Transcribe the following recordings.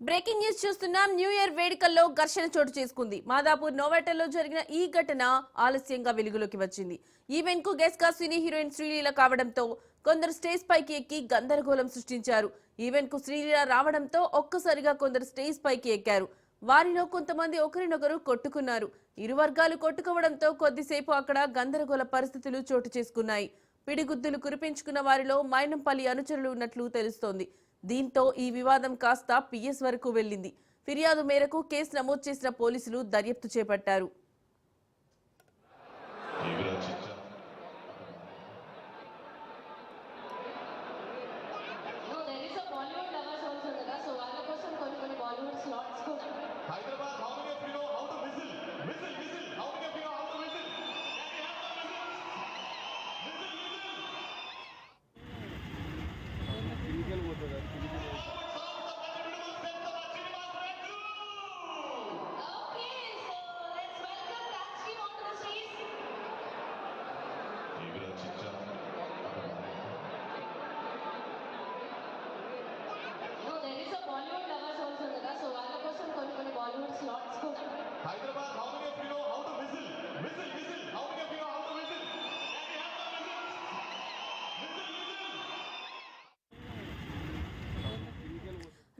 Breaking news చూస్తున్నాం. New year వేడుకల్లో ఘర్షణ చోటు చేసుకుంది. మాదాపూర్ నోవాటల్లో జరిగిన ఈ ఘటన ఆలస్యంగా వెలుగులోకి వచ్చింది. ఈవెంట్కు గెస్ట్గా సినీ హీరోయిన్ శ్రీలీల కావడంతో కొందరు స్టేజ్ పైకి ఎక్కి గందరగోళం సృష్టించారు. ఈవెంట్కు శ్రీలీల రావడంతో ఒక్కసారిగా కొందరు స్టేజ్ పైకి ఎక్కారు. వారిలో కొంతమంది ఒకరినొకరు కొట్టుకున్నారు. ఇరు వర్గాలు కొట్టుకోవడంతో కొద్దిసేపు అక్కడ గందరగోళ పరిస్థితులు చోటు చేసుకున్నాయి. పిడిగుద్దులు కురిపించుకున్న వారిలో మైనంపల్లి అనుచరులు ఉన్నట్లు తెలుస్తోంది. దీంతో ఈ వివాదం కాస్త పిఎస్ వరకు వెళ్ళింది ఫిర్యాదు మేరకు కేసు నమోదు చేసిన పోలీసులు దర్యాప్తు చేపట్టారు.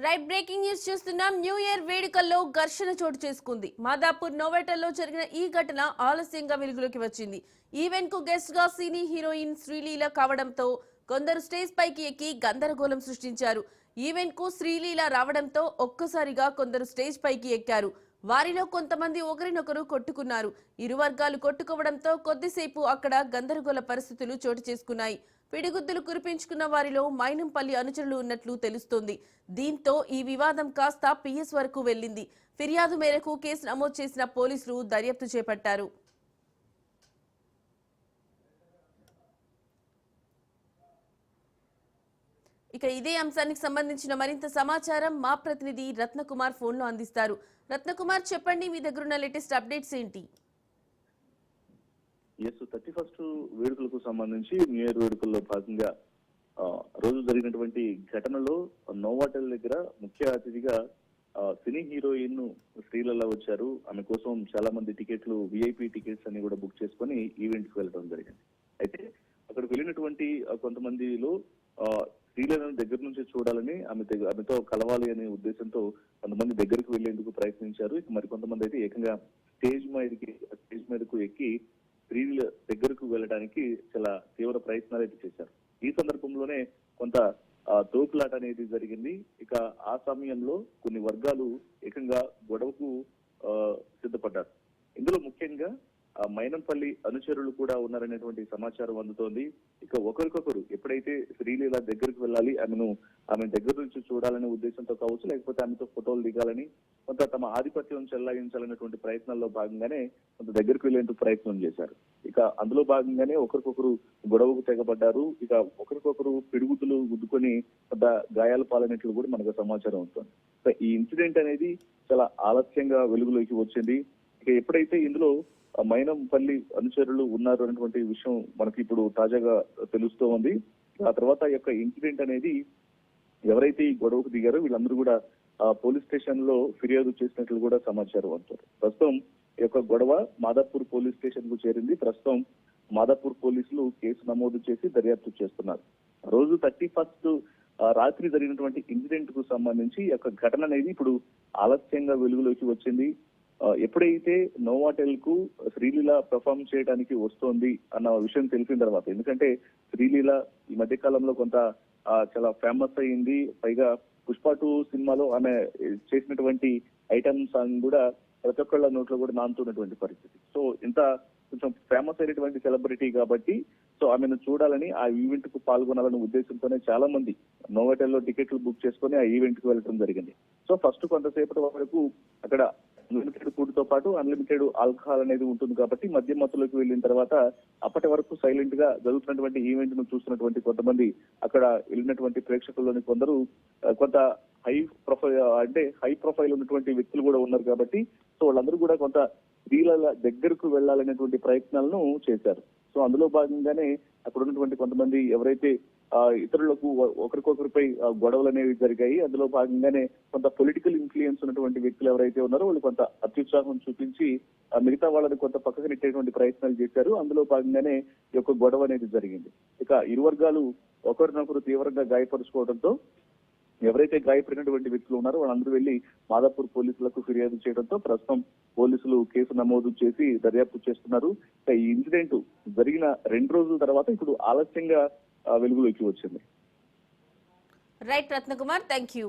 రైట్ బ్రేకింగ్ న్యూస్ చూస్తున్నాం. న్యూ ఇయర్ వేడుకల్లో ఘర్షణ చోటు చేసుకుంది. మాదాపూర్ నోవేటల్లో జరిగిన ఈ ఘటన ఆలస్యంగా వెలుగులోకి వచ్చింది. ఈవెంట్కు గెస్ట్గా సినీ హీరోయిన్ శ్రీలీల కావడంతో కొందరు స్టేజ్ పైకి ఎక్కి గందరగోళం సృష్టించారు. ఈవెంట్కు శ్రీలీల రావడంతో ఒక్కసారిగా కొందరు స్టేజ్ పైకి ఎక్కారు. వారిలో కొంతమంది ఒకరినొకరు కొట్టుకున్నారు. ఇరు వర్గాలు కొట్టుకోవడంతో కొద్దిసేపు అక్కడ గందరగోళ పరిస్థితులు చోటు చేసుకున్నాయి. పిడిగుద్దులు కురిపించుకున్న వారిలో మైనంపల్లి అనుచరులు ఉన్నట్లు తెలుస్తోంది. దీంతో ఈ వివాదం కాస్త పిఎస్ వరకు వెళ్ళింది ఫిర్యాదు మేరకు కేసు నమోదు చేసిన పోలీసులు దర్యాప్తు చేపట్టారు. ఇక ఇదే అంశానికి సంబంధించిన మరింత సమాచారం మా ప్రతినిధి రత్నకుమార్ ఫోన్లో అందిస్తారు. రత్నకుమార్ చెప్పండి మీ దగ్గర ఉన్న లేటెస్ట్ అప్డేట్స్ ఏంటి? ఎస్ థర్టీ ఫస్ట్ వేడుకలకు సంబంధించి న్యూ ఇయర్ వేడుకల్లో భాగంగా రోజు జరిగినటువంటి ఘటనలో నోవాటెల్ దగ్గర ముఖ్య అతిథిగా సినీ హీరోయిన్ శ్రీలల వచ్చారు. ఆమె కోసం చాలా మంది టికెట్లు విఐపి టికెట్స్ అన్ని కూడా బుక్ చేసుకొని ఈవెంట్కి వెళ్ళడం జరిగింది. అయితే అక్కడికి వెళ్ళినటువంటి కొంతమందిలో శ్రీలను దగ్గర నుంచి చూడాలని ఆమె ఆమెతో కలవాలి అనే ఉద్దేశంతో కొంతమంది దగ్గరికి వెళ్ళేందుకు ప్రయత్నించారు. ఇక మరి కొంతమంది అయితే ఏకంగా స్టేజ్ మీదకి స్టేజ్ మీదకు ఎక్కి స్త్రీల దగ్గరకు వెళ్ళడానికి చాలా తీవ్ర ప్రయత్నాలు అయితే చేశారు. ఈ సందర్భంలోనే కొంత తోపులాట అనేది జరిగింది. ఇక ఆ సమయంలో కొన్ని వర్గాలు ఏకంగా గొడవకు ఆ, సిద్ధపడ్డారు. ఇందులో ముఖ్యంగా మైనంపల్లి అనుచరులు కూడా ఉన్నారనేటువంటి సమాచారం అందుతోంది. ఇక ఒకరికొకరు ఎప్పుడైతే శ్రీలీల దగ్గరికి వెళ్ళాలి ఆమెను ఆమె దగ్గర నుంచి చూడాలనే ఉద్దేశంతో కావచ్చు లేకపోతే ఆమెతో ఫోటోలు దిగాలని కొంత తమ ఆధిపత్యం చెల్లాయించాలనేటువంటి ప్రయత్నాల్లో భాగంగానే కొంత దగ్గరికి వెళ్ళేందుకు ప్రయత్నం చేశారు. ఇక అందులో భాగంగానే ఒకరికొకరు గొడవకు తెగబడ్డారు. ఇక ఒకరికొకరు పిడుగుతులు గుద్దుకొని కొంత గాయాల పాలైనట్లు కూడా మనకు సమాచారం ఉంటుంది ఈ ఇన్సిడెంట్ అనేది చాలా ఆలస్యంగా వెలుగులోకి వచ్చింది. ఇక ఎప్పుడైతే ఇందులో మైనంపల్లి అనుచరులు ఉన్నారు అనేటువంటి విషయం మనకి ఇప్పుడు తాజాగా తెలుస్తూ ఉంది. ఆ తర్వాత యొక్క ఇన్సిడెంట్ అనేది ఎవరైతే ఈ గొడవకు దిగారో వీళ్ళందరూ కూడా ఆ, పోలీస్ స్టేషన్లో ఫిర్యాదు చేసినట్లు కూడా సమాచారం అంటారు ప్రస్తుతం ఈ యొక్క గొడవ మాదాపూర్ పోలీస్ స్టేషన్కు చేరింది. ప్రస్తుతం మాదాపూర్ పోలీసులు కేసు నమోదు చేసి దర్యాప్తు చేస్తున్నారు. రోజు థర్టీ ఫస్ట్ రాత్రి జరిగినటువంటి ఇన్సిడెంట్కు సంబంధించి ఈ యొక్క ఘటన అనేది ఇప్పుడు ఆలస్యంగా వెలుగులోకి వచ్చింది. ఎప్పుడైతే నోవాటెల్కు శ్రీలీల పెర్ఫామ్ చేయడానికి వస్తోంది అన్న విషయం తెలిసిన తర్వాత ఎందుకంటే శ్రీలీల ఈ మధ్య కాలంలో కొంత చాలా ఫేమస్ అయింది. పైగా పుష్ప టూ సినిమాలో ఆమె చేసినటువంటి ఐటమ్ సాంగ్ కూడా ప్రతి ఒక్కళ్ళ నోట్లో కూడా నానుతున్నటువంటి పరిస్థితి. సో ఇంత కొంచెం ఫేమస్ అయినటువంటి సెలబ్రిటీ కాబట్టి సో ఆమెను చూడాలని ఆ ఈవెంట్కు పాల్గొనాలనే ఉద్దేశంతోనే చాలా మంది నోవెటెల్లో టికెట్లు బుక్ చేసుకొని ఆ ఈవెంట్కు వెళ్ళడం జరిగింది. సో ఫస్ట్ కొంతసేపటి వరకు అక్కడ అన్లిమిటెడ్ ఫుడ్తో పాటు అన్లిమిటెడ్ ఆల్కహాల్ అనేది ఉంటుంది కాబట్టి మధ్య మత్తులోకి వెళ్ళిన తర్వాత అప్పటి వరకు సైలెంట్గా జరుగుతున్నటువంటి ఈవెంట్ను చూస్తున్నటువంటి కొంతమంది అక్కడ వెళ్ళినటువంటి ప్రేక్షకుల్లోని కొందరు కొంత హై ప్రొఫైల్ అంటే హై ప్రొఫైల్ ఉన్నటువంటి వ్యక్తులు కూడా ఉన్నారు కాబట్టి సో వాళ్ళందరూ కూడా కొంత స్త్రీల దగ్గరకు వెళ్ళాలనేటువంటి ప్రయత్నాలను చేశారు. సో అందులో భాగంగానే అక్కడ ఉన్నటువంటి కొంతమంది ఎవరైతే ఇతరులకు ఒకరికొకరిపై ఆ, గొడవలు అనేవి జరిగాయి. అందులో భాగంగానే కొంత పొలిటికల్ ఇన్ఫ్లుయెన్స్ ఉన్నటువంటి వ్యక్తులు ఎవరైతే ఉన్నారో వాళ్ళు కొంత అత్యుత్సాహం చూపించి ఆ, మిగతా వాళ్ళని కొంత పక్కకు నెట్టేటువంటి ప్రయత్నాలు చేశారు. అందులో భాగంగానే ఈ యొక్క గొడవ అనేది జరిగింది. ఇక ఇరు వర్గాలు ఒకరినొకరు తీవ్రంగా గాయపరుచుకోవడంతో ఎవరైతే గాయపడినటువంటి వ్యక్తులు ఉన్నారో వాళ్ళందరూ వెళ్ళి మాదాపూర్ పోలీసులకు ఫిర్యాదు చేయడంతో ప్రస్తుతం పోలీసులు కేసు నమోదు చేసి దర్యాప్తు చేస్తున్నారు. ఇక ఈ ఇన్సిడెంట్ జరిగిన రెండు రోజుల తర్వాత ఇప్పుడు ఆలస్యంగా వెలుగులోకి వచ్చింది. Right Ratnakumar thank you